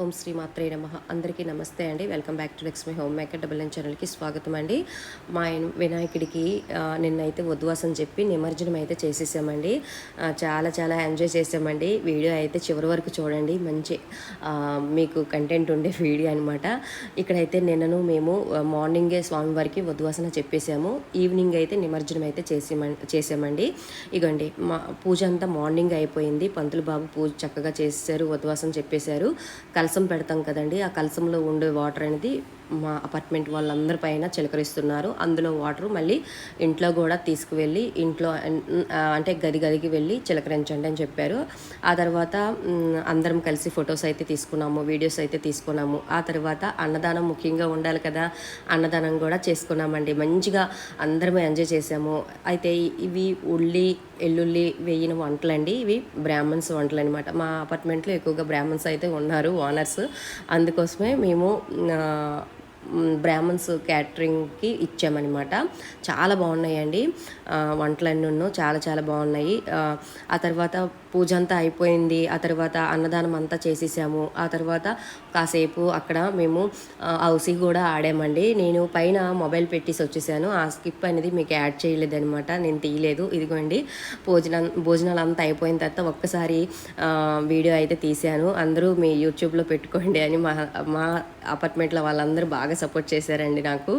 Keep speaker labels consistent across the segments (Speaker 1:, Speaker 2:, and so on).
Speaker 1: ఓం శ్రీ మాత్రే నమ. అందరికీ నమస్తే అండి. Welcome back to Lakshmi home maker double nine ఛానల్కి స్వాగతం అండి. మా ఆయన- వినాయకుడికి నిన్నైతే ఉద్వాసం చెప్పి నిమజ్జనం అయితే చేసేసామండి. చాలా చాలా ఎంజాయ్ చేసామండి. వీడియో అయితే చివరి వరకు చూడండి. మంచి మీకు కంటెంట్ ఉండే వీడియో అనమాట ఇక్కడైతే నిన్నను మేము మార్నింగే స్వామివారికి ఉద్వాసన చెప్పేసాము ఈవినింగ్ అయితే నిమజ్జనం అయితే చేసామ చేసామండి. ఇగోండి మా పూజ అంతా మార్నింగ్ అయిపోయింది. పంతులు బాబు పూజ చక్కగా చేసేసారు ఉద్వాసం చెప్పేశారు. కలసం పెడతాం కదండి. ఆ కలసంలో ఉండే వాటర్ అనేది మా అపార్ట్మెంట్ వాళ్ళందరి పైన చిలకరిస్తున్నారు. అందులో వాటర్ మళ్ళీ ఇంట్లో కూడా తీసుకువెళ్ళి ఇంట్లో అంటే గది గదికి వెళ్ళి చిలకరించండి అని చెప్పారు. ఆ తర్వాత అందరం కలిసి ఫొటోస్ అయితే తీసుకున్నాము వీడియోస్ అయితే తీసుకున్నాము. ఆ తర్వాత అన్నదానం ముఖ్యంగా ఉండాలి కదా అన్నదానం కూడా చేసుకున్నామండి. మంచిగా అందరం ఎంజాయ్ చేసాము. అయితే ఇవి ఉల్లి ఎల్లుల్లి వేయిన వంటలండి. ఇవి బ్రాహ్మణ్స్ వంటలు అనమాట మా అపార్ట్మెంట్లో ఎక్కువగా బ్రాహ్మణ్స్ అయితే ఉన్నారు ఓనర్స్ అందుకోసమే మేము బ్రాహ్మణ్స్ క్యాటరింగ్కి ఇచ్చామన్నమాట. చాలా బాగున్నాయండి. వంటలన్నీ చాలా చాలా బాగున్నాయి. ఆ, తర్వాత పూజ అంతా అయిపోయింది. ఆ తర్వాత అన్నదానం అంతా చేసేసాము. ఆ తర్వాత కాసేపు అక్కడ మేము హౌసీ కూడా ఆడామండి. నేను పైన మొబైల్ పెట్టేసి వచ్చేసాను. ఆ స్కిప్ అనేది మీకు యాడ్ చేయలేదనమాట నేను తీయలేదు. ఇదిగోండి. భోజనం భోజనాలు అంతా అయిపోయిన తర్వాత ఒక్కసారి వీడియో అయితే తీశాను. అందరూ మీ యూట్యూబ్లో పెట్టుకోండి అని మా మా అపార్ట్మెంట్లో వాళ్ళందరూ బాగా సపోర్ట్ చేశారండి నాకు.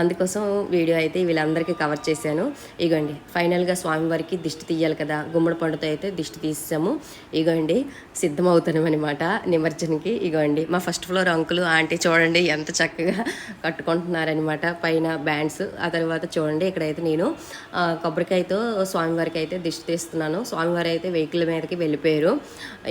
Speaker 1: అందుకోసం వీడియో అయితే వీళ్ళందరికీ కవర్ చేశాను. ఇగోండి ఫైనల్గా స్వామివారికి దిష్టి తీయాలి కదా. గుమ్మడి పండుతో అయితే దిష్టి తీసాము ఇగోండి సిద్ధమవుతున్నాం అనమాట నిమజ్జనకి. ఇగోండి మా ఫస్ట్ ఫ్లోర్ అంకులు ఆంటీ చూడండి ఎంత చక్కగా కట్టుకుంటున్నారనమాట పైన బ్యాండ్స్ ఆ తర్వాత చూడండి ఇక్కడైతే నేను కొబ్బరికాయతో స్వామివారికి అయితే దిష్టి తీస్తున్నాను. స్వామివారి అయితే వెహికల్ మీదకి వెళ్ళిపోయారు.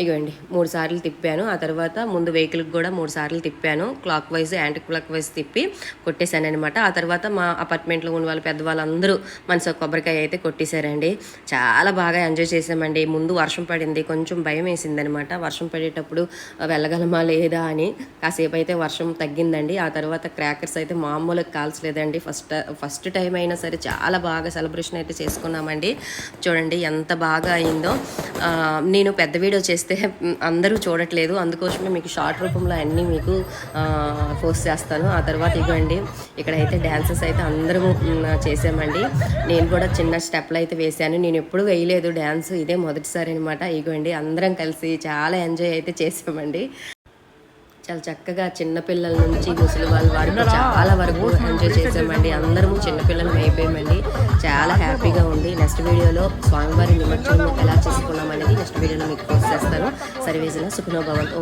Speaker 1: ఇగోండి మూడు సార్లు తిప్పాను. ఆ తర్వాత ముందు వెహికల్కి కూడా మూడు సార్లు తిప్పాను. Clockwise anticlockwise తిప్పి కొట్టేశాను అనమాట ఆ తర్వాత మా అపార్ట్మెంట్లో ఉన్న వాళ్ళు పెద్దవాళ్ళందరూ మనసు కొబ్బరికాయ అయితే కొట్టేశారండి. చాలా బాగా ఎంజాయ్ చేసామండి ముందు వర్షం పడింది కొంచెం భయం వేసిందనమాట వర్షం పడేటప్పుడు వెళ్ళగలమా లేదా అని కాసేపు అయితే వర్షం తగ్గిందండి. ఆ తర్వాత క్రాకర్స్ అయితే మామూలుగా కాల్చలేదండి. ఫస్ట్ ఫస్ట్ టైం అయినా సరే చాలా బాగా సెలబ్రేషన్ అయితే చేసుకున్నామండి. చూడండి ఎంత బాగా అయిందో. నేను పెద్ద వీడియో చేస్తే అందరూ చూడట్లేదు. అందుకోసమే మీకు షార్ట్ రూపంలో అన్నీ మీకు పోస్ట్ చేస్తాను. ఆ తర్వాత ఇవ్వండి ఇక్కడైతే డ్యాన్సెస్ అయితే అందరము చేసామండి. నేను కూడా చిన్న స్టెప్లు అయితే వేశాను. నేను ఎప్పుడు వేయలేదు డ్యాన్స్ ఇదే మొదటిసారి అనమాట ఇగోండి అందరం కలిసి చాలా ఎంజాయ్ అయితే చేసామండి. చాలా చక్కగా చిన్నపిల్లల నుంచి ముసలి వాళ్ళ వరకు చాలా వరకు ఎంజాయ్ చేసామండి. అందరము చిన్నపిల్లలు అయిపోయామండి. చాలా హ్యాపీగా ఉంది నెక్స్ట్ వీడియోలో స్వామివారి నిమజ్జనం ఎలా చేసుకున్నాం అనేది నెక్స్ట్ వీడియోలో మీకు పోస్ట్ చేస్తాను. సర్వేజన సుఖనోభవంతో.